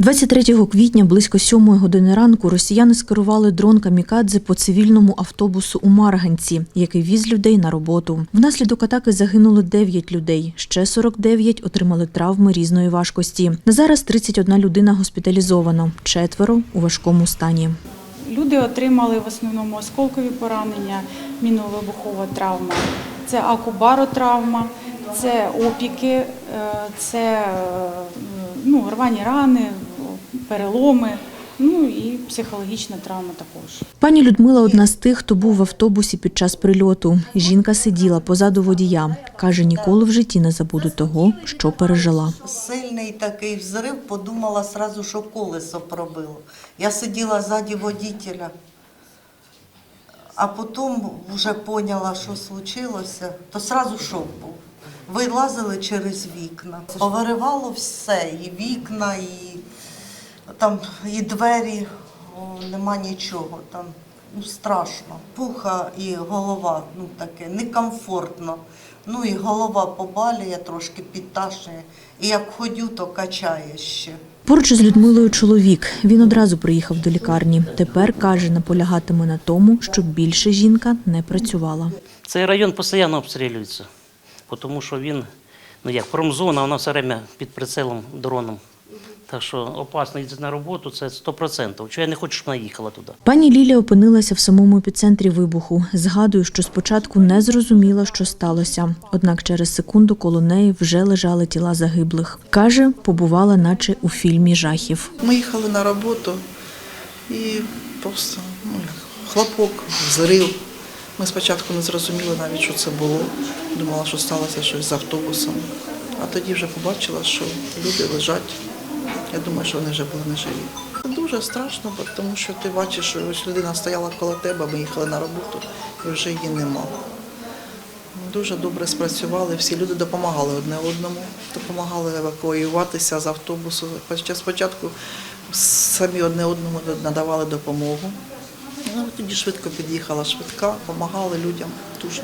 23 квітня близько 7 години ранку росіяни скерували дрон камікадзе по цивільному автобусу у Марганці, який віз людей на роботу. Внаслідок атаки загинуло 9 людей. Ще 49 отримали травми різної важкості. На зараз 31 людина госпіталізовано, четверо у важкому стані. Люди отримали в основному осколкові поранення, мінно-вибухова травма, це акубаротравма, це опіки, е, це е, ну, рвані рани, переломи, ну і психологічна травма також. Пані Людмила одна з тих, хто був в автобусі під час прильоту. Жінка сиділа позаду водія. Каже, ніколи в житті не забуду того, що пережила. Сильний такий взрив, подумала сразу, що колесо пробило. Я сиділа ззаді водителя, а потім вже поняла, що случилося, то сразу шок був. Вилазили через вікна. Повиривало все, і вікна, і там і двері, о, нема нічого. Там ну, страшно. Пуха і голова, ну таке, некомфортно. Ну і голова побалює, трошки підташує. І як ходю, то качає ще. Поруч із Людмилою чоловік. Він одразу приїхав до лікарні. Тепер каже, наполягатиме на тому, щоб більше жінка не працювала. Цей район постійно обстрілюється, тому що він, ну як промзона, вона все время під прицелом дроном. Так що опасно їздити на роботу це 100%. Чого я не хочу, щоб вона їхала туди. Пані Лілія опинилася в самому епіцентрі вибуху. Згадує, що спочатку не зрозуміла, що сталося. Однак через секунду коло неї вже лежали тіла загиблих. Каже, побувала наче у фільмі жахів. Ми їхали на роботу і просто ну, хлопок, взрив. Ми спочатку не зрозуміли навіть, що це було. Думала, що сталося щось з автобусом. А тоді вже побачила, що люди лежать. Я думаю, що вони вже були не живі. Дуже страшно, тому що ти бачиш, що ось людина стояла коло тебе, ми їхали на роботу і вже її нема. Дуже добре спрацювали, всі люди допомагали одне одному, допомагали евакуюватися з автобусу. Спочатку самі одне одному надавали допомогу. Ну, тоді швидко під'їхала швидка, допомагали людям дуже.